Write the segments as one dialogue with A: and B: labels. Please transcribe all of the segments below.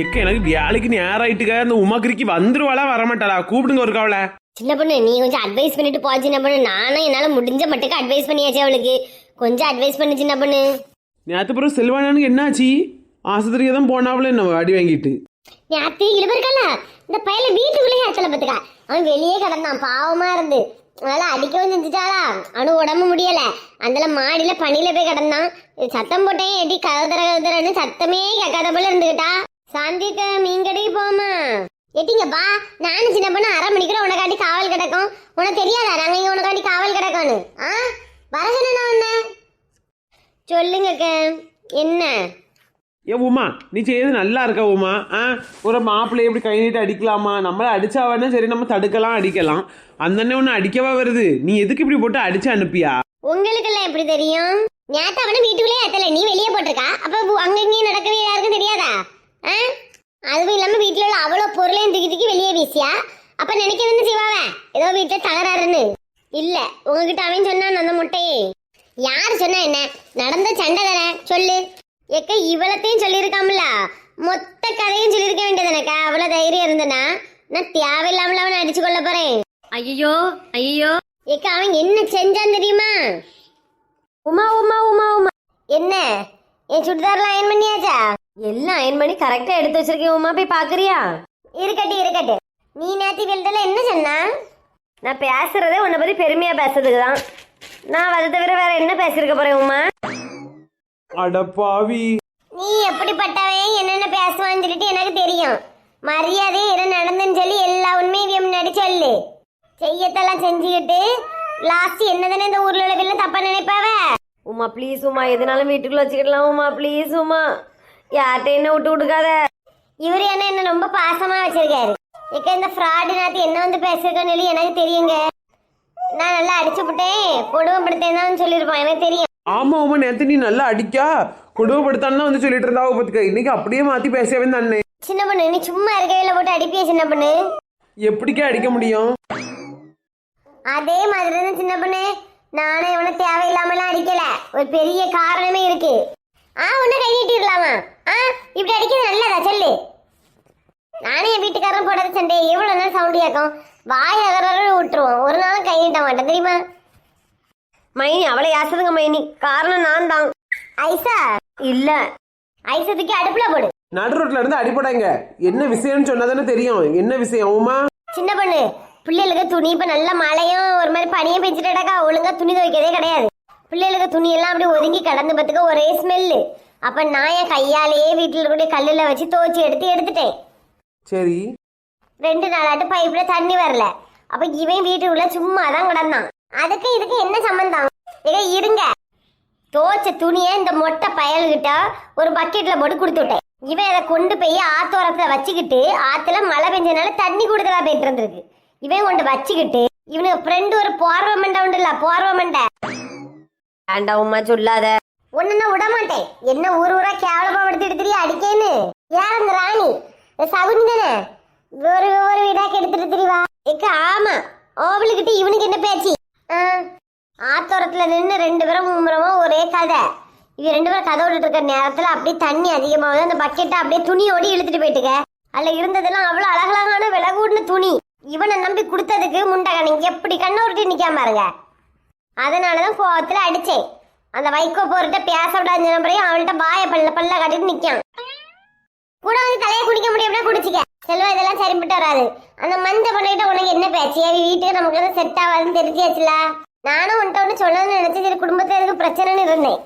A: எக்க எனக்கு வேலைக்கு நேரம் ஆயிட்டுக்க அந்த உமாக்கிரிக்கு வந்துருவாளா வரமாட்டாளா? கூப்பிடுங்க ஒரு கவலை.
B: சின்ன பொண்ணு நீ கொஞ்சம் அட்வைஸ் பண்ணிட்டு போ சின்ன பொண்ணு. நானும் என்னால முடிஞ்ச மட்டுக்கு அட்வைஸ் பண்ணியாச்சு அவளுக்கு. கொஞ்சம் அட்வைஸ் பண்ணு சின்ன பொண்ணு.
A: நேற்று பிறகு செல்வானானுக்கு என்னாச்சு? ஆஸ்பத்திரிக்கு தான் போனாவில் நம்ம அடி வாங்கிட்டு.
B: நேத்து இழுபருக்கல இந்த பையல வீட்டுக்குள்ளேயே ஏத்தல பத்துக்கா அவன் வெளியே கிடந்தான் பாவமா இருந்து. அதனால அடிக்கவும் செஞ்சுட்டாளா. அவனு உடம்பு முடியல. அந்தல மாடியில பனியில போய் கிடந்தான். சத்தம் போட்டேன் எடி கதற கதறன்னு சத்தமே கேட்காத போல இருந்துகிட்டா. சாந்திக்க மீன் கடைக்கு போமா எட்டிங்க பா நானும் சின்ன பொண்ணு அரை மணிக்கூட உனக்காண்டி காவல் கிடக்கும். உனக்கு தெரியாதா நாங்க இங்க உனக்காண்டி காவல் கிடக்கோன்னு ஆ? வர சொன்னா உன்ன? சொல்லுங்க. என்ன?
A: ஏ உமா நீ செய்யறது நல்லா இருக்கா உமா? ஆ? ஒரு மாப்பிள்ளை எப்படி கை நீட்டு அடிக்கலாமா? நம்மள அடிச்சா வேணா சரி நம்ம தடுக்கலாம் அடிக்கலாம். அந்த ஒன்று அடிக்கவா வருது? நீ எதுக்கு இப்படி போட்டு அடிச்சு அனுப்பியா?
B: உங்களுக்கெல்லாம் எப்படி தெரியும்? நேத்து அவனை வீட்டுக்குள்ளே ஏத்தல. நீ வெளியே போட்டிருக்கா? அப்ப அங்க இங்கேயும் நடக்கவே யாருக்கும் தெரியாதா? அதுவும் இல்லாம வீட்டுல உள்ள அவ்வளவு பொருளையும் தூக்கி தூக்கி வெளியே வீசியா? அப்ப நினைக்க வந்து செய்வாவ? ஏதோ வீட்டுல தகராறுன்னு. இல்ல உங்ககிட்ட அவன் சொன்னான் அந்த முட்டையே. யார் சொன்னா என்ன? நடந்த சண்டை தானே? சொல்லு. எக்க இவ்வளத்தையும் சொல்லியிருக்காமல? மொத்த கதையும் சொல்லியிருக்க வேண்டியதானக்கா அவ்வளவு தைரியம் இருந்தனா? நான் தேவையில்லாமல அவனை அடிச்சு கொள்ள போறேன்.
C: ஐயோ ஐயோ
B: ஏக்கா அவன் என்ன செஞ்சான் தெரியுமா?
C: உமா உமா உமா உமா.
B: என்ன? என் சுடிதார்லாம் அயன் பண்ணியாச்சா?
C: எல்லாம் அயன் பண்ணி கரெக்டா எடுத்து வச்சிருக்கேன் உமா. போய் பாக்குறியா?
B: இருக்கட்டு இருக்கட்டு. நீ நேத்தி வெல்டல என்ன சொன்னா?
C: நான் பேசுறதே உன்னை பத்தி பெருமையா பேசுறதுக்கு தான். நான் அதை தவிர வேற என்ன பேசியிருக்க போறேன் உமா?
A: அடப்பாவி
B: நீ எப்படிப்பட்டவன் என்னென்ன பேசுவான்னு சொல்லிட்டு எனக்கு தெரியும். மரியாதை என்ன நடந்துன்னு சொல்லி எல்லா உண்மையும் இவன் முன்னாடி சொல்லு. செய்யத்தெல்லாம் செஞ்சுக்கிட்டு லாஸ்ட் என்னதானே இந்த ஊர்ல உள்ள தப்பா நினைப்பாவ?
C: உமா ப்ளீஸ் உமா. எதுனாலும் வீட்டுக்குள்ள வச்சுக்கிடலாம் உமா. ப்ளீஸ் உமா. யார்கிட்ட என்ன விட்டு கொடுக்காத?
B: இவர் என்ன என்ன ரொம்ப பாசமா வச்சிருக்காரு. இக்க இந்த ஃப்ராடு நாத்தி என்ன வந்து பேசிருக்கோன்னு சொல்லி எனக்கு தெரியுங்க. நான் நல்லா அடிச்சு விட்டேன் கொடுமைப்படுத்தேன் தான் சொல்லியிருப்பான். எனக்கு தெரியும்.
A: ஆமா உமா நேத்து நீ நல்லா அடிக்கா கொடுமைப்படுத்தான்னு வந்து சொல்லிட்டு இருந்தா பத்துக்க இன்னைக்கு அப்படியே மாத்தி பேசவே தானே
B: சின்ன பொண்ணு நீ சும்மா இருக்கவே போட்டு அடிப்பிய சின்ன பொண்ணு?
A: எப்படிக்கா அடிக்க முடியும்?
B: அதே மாதிரி தான் சின்ன பொண்ணு. நானே இவனை தேவையில்லாமலாம் அடிக்கல. ஒரு பெரிய காரணமே இருக்கு. ஆ உன்னை கை நீட்டிடலாமா? ஆ இப்படி அடிக்கிறது நல்லதா? சொல்லு. நானே என் வீட்டுக்காரன் போடுறது சண்டே எவ்வளவு நேரம் சவுண்ட் கேட்கும் வாய் அகரோட விட்டுருவோம். ஒரு நாளும் கை நீட்ட மாட்டேன் தெரியுமா?
C: மைனி அவளை யாசுதுங்க மைனி. காரணம் நான் தான்
B: ஐசா.
C: இல்ல.
B: ஐசத்துக்கு அடுப்புல போடு.
A: நடு ரோட்ல இருந்து அடிப்படாங்க என்ன விஷயம்னு சொன்னாதானே தெரியும்? என்ன விஷயம் உமா?
B: சின்ன பொண்ணு பிள்ளைகளுக்கு துணி இப்ப நல்ல மழையும் ஒரு மாதிரி பனியும் பெஞ்சிட்டடக்கா ஒழுங்கா துணி துவைக்கதே கிடையாது. பிள்ளைகளுக்கு துணி எல்லாம் அப்படி ஒதுங்கி கடந்து பத்துக்க ஒரே ஸ்மெல்லு அப்ப நான் என் கையாலேயே வீட்டுல இருக்கக்கூடிய கல்லுல வச்சு துவைச்சு எடுத்து எடுத்துட்டேன்.
A: சரி.
B: ரெண்டு நாளாட்டு பைப்ல தண்ணி வரல. அப்ப இவன் வீட்டுக்குள்ள சும்மா தான் கிடந்தான். அதுக்கு இதுக்கு என்ன சம்பந்தம்? ஏக இருங்க. துவைச்ச துணியை இந்த மொட்டை பயல்கிட்ட ஒரு பக்கெட்ல போட்டு கொடுத்து விட்டேன் இவன் அதை கொண்டு போய் ஆத்தோரத்துல வச்சுக்கிட்டு ஆத்துல மழை பெஞ்சனால தண்ணி கூடுதலா போயிட்டு இருந்திருக்கு. இவன் கொண்டு வச்சுக்கிட்டு இவனுக்கு ஃப்ரெண்டு ஒரு போர்வ மண்டை உண்டு இல்ல போர்வ மண்டை
C: வேண்டாம் உமா சொல்லாத?
B: ஒன்னு விட மாட்டேன். என்ன ஊர் ஊரா கேவலமா எடுத்து எடுத்துட்டு அடிக்கேன்னு? யார் அந்த ராணி? சகுனி தானே? ஒரு ஒரு வீடா கெடுத்துட்டு திரிவா. ஏக்க ஆமா. ஓவலுக்கிட்ட இவனுக்கு என்ன பேச்சு? ஆ, ஆத்தோரத்துல நின்று ரெண்டு பேரும் மும்முரமா ஒரே கதை. இவ ரெண்டு பேரும் கதை விட்டுட்டு இருக்க நேரத்துல அப்படியே தண்ணி அதிகமாகுது. அந்த பக்கெட்டை அப்படியே துணியோடி இழுத்துட்டு போயிட்டுக்க. அதுல இருந்ததெல்லாம் அவ்வளவு அழகழகான விலை துணி. இவனை நம்பி கொடுத்ததுக்கு முண்டகா எப்படி கண்ணை உருட்டி நிக்காம பாருங்க அதனாலதான் கோவத்தில் அடிச்சேன் அந்த வைகோ போர்கிட்ட பேச விடாத நம்பரையும் அவள்கிட்ட பாய பல்ல பல்ல கட்டிட்டு நிற்கான் கூட வந்து தலையை குடிக்க முடியும்னா குடிச்சிக்க. செல்வா இதெல்லாம் சரிப்பட்டு வராது. அந்த மஞ்ச பண்ணிட்டு உனக்கு என்ன பேச்சு? வீட்டுக்கு நமக்கு எதுவும் செட் ஆகாதுன்னு தெரிஞ்சியாச்சுல? நானும் உன்ட்ட ஒன்று சொல்லணும்னு நினச்சி சரி குடும்பத்துல பிரச்சனைன்னு இருந்தேன்.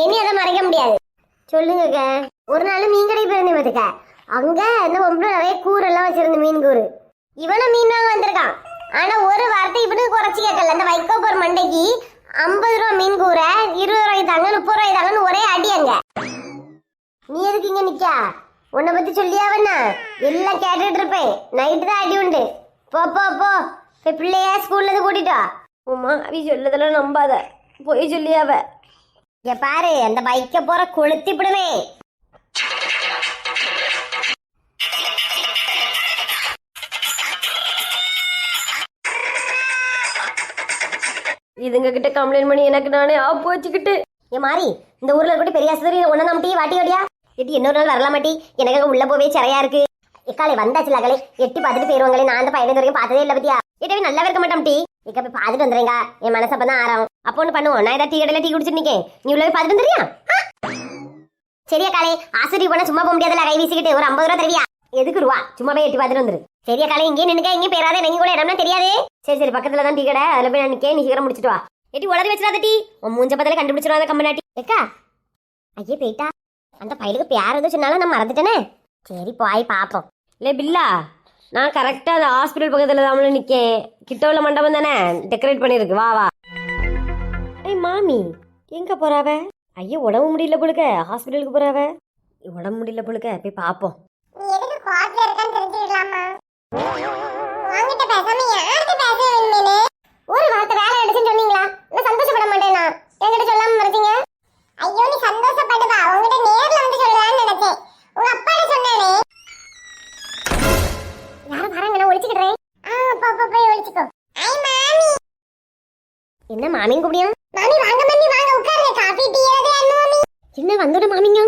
B: இனி அதை மறைக்க முடியாது. சொல்லுங்க ஒரு நாள் மீன் கடை போயிருந்தேன் பார்த்துக்க. அங்க அந்த பொம்பளை நிறைய கூரெல்லாம் எல்லாம் வச்சிருந்த மீன் கூறு. இவனும் மீன் வாங்க வந்திருக்கான். ஆனா ஒரு வார்த்தை இவனுக்கு குறைச்சி கேட்கல. அந்த வைக்கோ போற மண்டைக்கு ஐம்பது ரூபா மீன் கூரை இருபது ரூபாய் தாங்க முப்பது ரூபாய் தாங்கன்னு ஒரே அடி அங்க. நீ எதுக்கு இங்க நிக்கா? உன்னை பத்தி சொல்லியாவண்ணா எல்லாம் கேட்டுட்டு இருப்பேன். நைட்டு தான் அடி உண்டு. போ போ போ. போய் பிள்ளைய ஸ்கூல்ல இருந்து கூட்டிட்டு வா.
C: உமா அவி சொல்லதெல்லாம் நம்பாத. போய் சொல்லியாவ.
B: இங்க பாரு அந்த பைக்க போற கொளுத்தி விடுவேன்.
C: இதுங்க கிட்ட கம்ப்ளைண்ட் பண்ணி எனக்கு நானே ஆப்பு வச்சுக்கிட்டு
B: ஏ மாறி இந்த ஊர்ல கூட பெரிய ஆஸ்பத்திரி ஒன்னு நம்பி வாட்டி வாடியா
C: இது இன்னொரு நாள் வரலாம் மாட்டி எனக்கு உள்ள போவே சிறையா இருக்கு. இக்காலை வந்தாச்சு லகலை எட்டி பார்த்துட்டு போயிருவாங்களே நான் அந்த பையனை வரைக்கும் பார்த்ததே இல்லை பத்தியா? எட்டவே நல்லா இருக்க மாட்டோம் டீ இக்க போய் பார்த்துட்டு வந்துடுறேங்க என் மனசு அப்பதான் ஆறாம் அப்போ ஒன்று பண்ணுவோம். நான் ஏதாவது டீ கடையில் டீ குடிச்சிட்டு நிக்கேன். நீ உள்ள போய் பார்த்துட்டு வந்துறியா சரியா காலே ஆசிரியர் போனா சும்மா போக முடியாதுல கை வீசிக்கிட்டு. ஒரு ஐம்பது ரூபா தருவியா? எதுக்கு ரூபா? சும்மா போய் எட்டி பார்த்துட்டு வந்துரு. சரியா காலை இங்கே நின்னுக்க இங்கே பேராத நீங்க கூட இடம்னா தெரியாது. சரி சரி பக்கத்துல தான் டீ கடை. அதுல போய் நிக்கேன் நீ சீக்கிரம் முடிச்சிட்டு வா. எட்டி உளறி வச்சிடாத டீ. உன் மூஞ்ச பத்தில கண்டுபிடிச்சிருவாத கம்பனாட்டி ஏக்கா ஐயே போயிட்டா. அந்த பையலுக்கு பேர் எதுவும் சொன்னாலும் நான் மறந்துட்டேனே. சரி போய் பாப்போம்.
B: இல்லை பில்லா நான் கரெக்டாக அந்த ஹாஸ்பிட்டல் பக்கத்தில் தான் நிற்கேன் கிட்ட உள்ள மண்டபம் தானே? டெக்கரேட் பண்ணியிருக்கு வா வா. ஏய் மாமி எங்கே போறாவ? ஐயோ உடம்பு முடியல போலுக்க. ஹாஸ்பிட்டலுக்கு போறாவ? உடம்பு முடியல போலுக்க. போய் பார்ப்போம்
C: காட்ல இருக்கான்னு தெரிஞ்சுக்கலாமா வாங்கிட்ட பேசாம யார்கிட்ட பேச வேணுமே ஒரு வார்த்தை வேலை எடுச்சுன்னு சொன்னீங்களா? நான் சந்தோஷப்பட மாட்டேனா என்கிட்ட சொல்லாம மறைச்சீங்க? ஐயோ நீ சந்தோஷப்படுவா உங்ககிட்ட நேர்ல வந்து சொல்லலாம்னு நினைச்சேன். உங்க அப்பாட்ட சொன்னானே. யாரும் வராங்க நான் ஒளிச்சுக்கிறேன் ஆ போ போ போய் ஐ மாமி.
B: என்ன மாமியும் கூப்பிடியா?
C: மாமி வாங்க மாமி வாங்க. உட்காருங்க. காபி டீ ஏதாவது மாமி?
B: என்ன வந்துட மாமிங்க?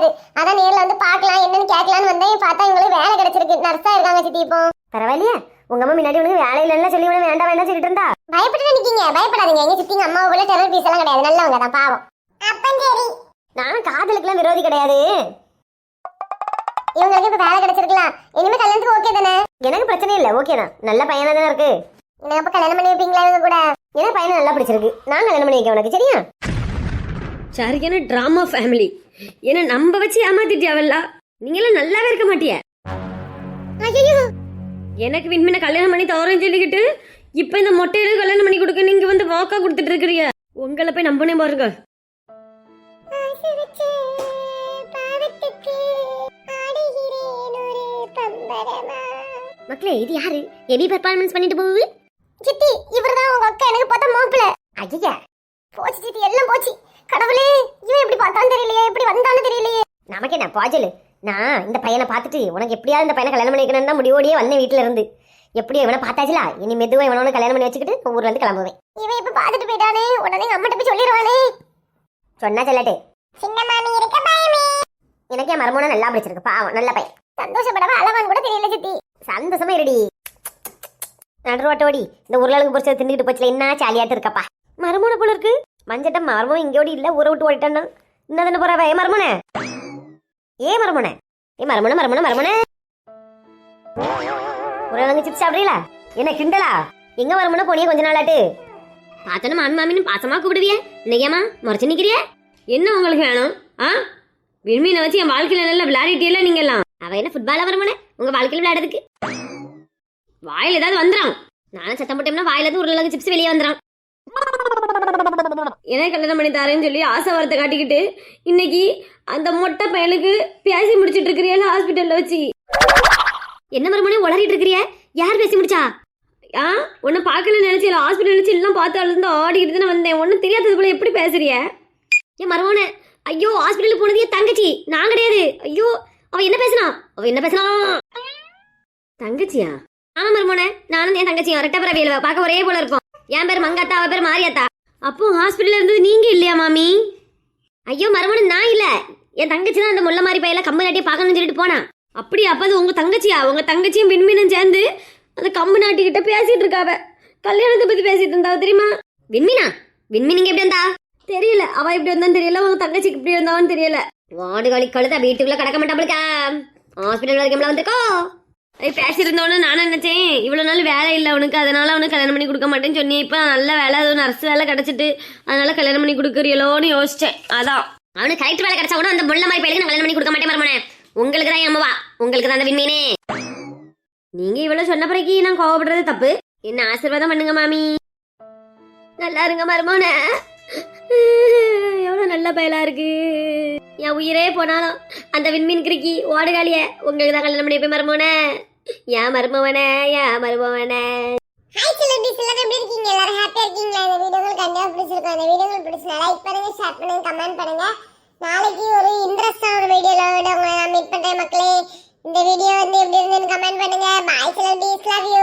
C: தெரியாது அதான் நேர்ல வந்து பார்க்கலாம் என்னன்னு கேட்கலான்னு வந்தேன். பார்த்தா இவங்களுக்கு வேலை கிடைச்சிருக்கு. நர்ஸா இருக்காங்க சித்தி இப்போ.
B: பரவாயில்லையா. உங்க அம்மா முன்னாடி உனக்கு வேலை இல்லைன்னா சொல்லி உனக்கு வேண்டாம் வேண்டாம் சொல்லிட்டு இருந்தா?
C: பயப்பட்டு நிக்கீங்க. பயப்படாதீங்க. எங்க சித்திங்க அம்மாவை போல டெரர் பீஸ் எல்லாம் கிடையாது. நல்லவங்க தான் பாவம். அப்பன் சரி
B: நானும் காதலுக்குலாம் விரோதி கிடையாது.
C: இவங்களுக்கு இப்ப வேலை கிடைச்சிருக்கலாம் இனிமே கல்யாணத்துக்கு ஓகே தானே?
B: எனக்கு பிரச்சனை இல்லை. ஓகே தான். நல்ல பையனா தானே இருக்கு.
C: எனக்கு அப்ப கல்யாணம் பண்ணி வைப்பீங்களா இவங்க கூட?
B: எனக்கு பையனை நல்லா பிடிச்சிருக்கு. நான் கல்யாணம் பண்ணி வைக்க உனக்கு சரியா? சரியான ட்ராமா ஃபேமிலி என்ன நம்ப வச்சு ஏமாத்திட்டியாவல்ல நீங்களாம் நல்லாவே இருக்க மாட்டிய. எனக்கு விண்மின கல்யாணம் பண்ணி தவறேன்னு சொல்லிக்கிட்டு இப்போ இந்த மொட்டையில கல்யாணம் பண்ணி கொடுக்க நீங்க வந்து வாக்கா கொடுத்துட்டு இருக்கிறீங்க உங்களை போய் நம்பனே பாருங்க. மக்களே இது யாரு? எவி பெர்ஃபார்மன்ஸ் பண்ணிட்டு போகுது?
C: சித்தி இவர்தான் உங்க அக்கா. எனக்கு பார்த்தா மாப்பிள்ள. ஐயா போச்சு சித்தி எல்லாம் போச்சு. கடவுளே இவன் எப்படி பார்த்தான்னு தெரியலையே எப்படி வந்தான்னு தெரியலையே.
B: நமக்கு என்ன பாஜல்? நான் இந்த பையனை பார்த்துட்டு உனக்கு எப்படியாவது இந்த பையனை கல்யாணம் பண்ணி வைக்கணும்னு தான் முடிவோடியே வந்தேன் வீட்டில இருந்து. எப்படியோ இவனை பார்த்தாச்சுல? இனி மெதுவா இவனோட கல்யாணம் பண்ணி வச்சுக்கிட்டு ஊர்ல இருந்து கிளம்புவேன்.
C: இவன் இப்ப பார்த்துட்டு போயிட்டானே உடனே அம்மாட்ட போய் சொல்லிடுவானே.
B: சொன்னா சொல்லட்டே. எனக்கு என் மருமனை நல்லா பிடிச்சிருக்கு பாவம் நல்ல பையன்.
C: சந்தோஷப்படவா அளவான்னு கூட தெரியல சித்தி.
B: சந்தோஷமா இருடி. நடுரோட்டோடி இந்த உருளாளுக்கு பொறிச்சதை தின்னுட்டு போச்சுல என்ன சாலியாட்டு இருக்கப்பா. மருமனை போல இருக்கு. மஞ்சட்ட மர்மம் இங்கோடி இல்ல ஊரை விட்டு ஓடிட்டான்னா? என்ன தானே போறவ ஏ மருமனை? ஏ மருமனை? ஏ மர்மன மர்மன மருமனை? உருளங்க சிப்ஸ் சாப்பிடுறீங்களா என்ன கிண்டலா? எங்க மர்மன போனியே கொஞ்ச நாளாட்டு? பார்த்தோன்னு மாமி மாமின்னு பாசமா கூப்பிடுவிய? இன்னைக்கேமா முறைச்சு நிக்கிறிய? என்ன உங்களுக்கு வேணும் ஆ? விண்மீனை வச்சு என் வாழ்க்கையில நல்லா விளையாடிட்டே நீங்க எல்லாம் அவ என்ன ஃபுட்பாலா வரமனே உங்க வாழ்க்கையில விளையாடுறதுக்கு? வாயில ஏதாவது வந்துடும் நானும் சத்தம் போட்டோம்னா வாயில இருந்து உருளைங்க சிப்ஸ் வெளியே வந்துடும் எனக்கு கல்யாணம் பண்ணி தரேன்னு சொல்லி ஆசை வார்த்தை காட்டிக்கிட்டு இன்னைக்கு அந்த மொட்டை பையனுக்கு பேசி முடிச்சிட்டு இருக்கிறியால ஹாஸ்பிட்டல்ல வச்சு. என்ன மறுமணி உளறிட்டு இருக்கிறிய? யார் பேசி முடிச்சா? ஆ உன்னை பார்க்கல நினைச்சு ஹாஸ்பிட்டல் நினைச்சு எல்லாம் பார்த்து அழுந்து ஆடிக்கிட்டு தானே வந்தேன். ஒன்றும் தெரியாதது போல எப்படி பேசுறிய? ஏன் மருமோனே ஐயோ ஹாஸ்பிட்டலுக்கு போனது என் தங்கச்சி. நான் கிடையாது. ஐயோ அவ என்ன பேசுனா? அவ என்ன பேசுனா? தங்கச்சியா? ஆமா மருமோனே நானும் என் தங்கச்சியும். ரெட்டப்பற வேலுவ பார்க்க ஒரே போல இருக்கும். என் பேர் மங்காத்தா அவ பேர் மாரியாத்தா. அப்போ ஹாஸ்பிட்டல்ல இருந்தது நீங்க இல்லையா மாமி? ஐயோ மறுபடியும் நான் இல்ல. என் தங்கச்சி தான் அந்த முல்லை மாதிரி பையில கம்பு நாட்டியே பார்க்கணும்னு சொல்லிட்டு போனா. அப்படி அப்ப அது உங்க தங்கச்சியா? உங்க தங்கச்சியும் விண்மீனும் சேர்ந்து அந்த கம்பு நாட்டிக்கிட்ட பேசிட்டு இருக்காவ கல்யாணத்தை பத்தி பேசிட்டு இருந்தாவ தெரியுமா? விண்மீனா? விண்மீனிங்க எப்படி இருந்தா தெரியல. அவ இப்படி வந்தான்னு தெரியல. உங்க தங்கச்சிக்கு இப்படி வந்தான்னு தெரியல. வாடு காலி கழுதா வீட்டுக்குள்ள கிடக்க மாட்டாப்ளுக்கா ஹாஸ்பிட்டல் வரைக்கும் வந்திருக்கோ பேசியிருந்தவொன்னு நான் நினைச்சேன் இவ்வளவு நாள் வேலை இல்லை அவனுக்கு அதனால அவனுக்கு கல்யாணம் பண்ணி கொடுக்க மாட்டேன்னு சொன்னேன் இப்போ நல்ல வேலை அதுவும் நர்ஸ் வேலை கிடைச்சிட்டு அதனால கல்யாணம் பண்ணி கொடுக்குறியலோன்னு யோசிச்சேன். அதான். அவனுக்கு கரெக்ட் வேலை கிடைச்சா கூட அந்த முள்ள மாதிரி பையனுக்கு நான் கல்யாணம் பண்ணி கொடுக்க மாட்டேன் மரமனே உங்களுக்கு தான் அம்மாவா? உங்களுக்கு தான் அந்த விண்மீனே. நீங்க இவ்வளவு சொன்ன பிறகு நான் கோவப்படுறது தப்பு? என்ன ஆசீர்வாதம் பண்ணுங்க மாமி. நல்லா இருங்க மருமோன. எவ்வளவு நல்ல பயலா இருக்கு. என் உயிரே போனாலும் அந்த விண்மீன் கிறுக்கி ஓடுகாலிய. உங்களுக்கு தான் கல்யாணம் பண்ணி போய் மருமோனே. ஏன் மருமவனே ஏன் மருமவனே.
C: ஹாய் செலிபிரிட்டிஸ் எல்லாரும் எப்படி இருக்கீங்க? எல்லாரும் ஹாப்பியா இருக்கீங்களா? இந்த வீடியோ கண்டிப்பா பிடிச்சிருக்கோம். இந்த வீடியோ உங்களுக்கு பிடிச்சிருந்தா லைக் பண்ணுங்க ஷேர் பண்ணுங்க கமெண்ட் பண்ணுங்க. நாளைக்கு ஒரு இன்ட்ரெஸ்டான ஒரு வீடியோல உங்களை நான் மீட் பண்றேன் மக்களே. இந்த வீடியோ வந்து எப்படி இருந்ததுன்னு கமெண்ட் பண்ணுங்க. பாய் செலிபிரிட்டிஸ் லவ் யூ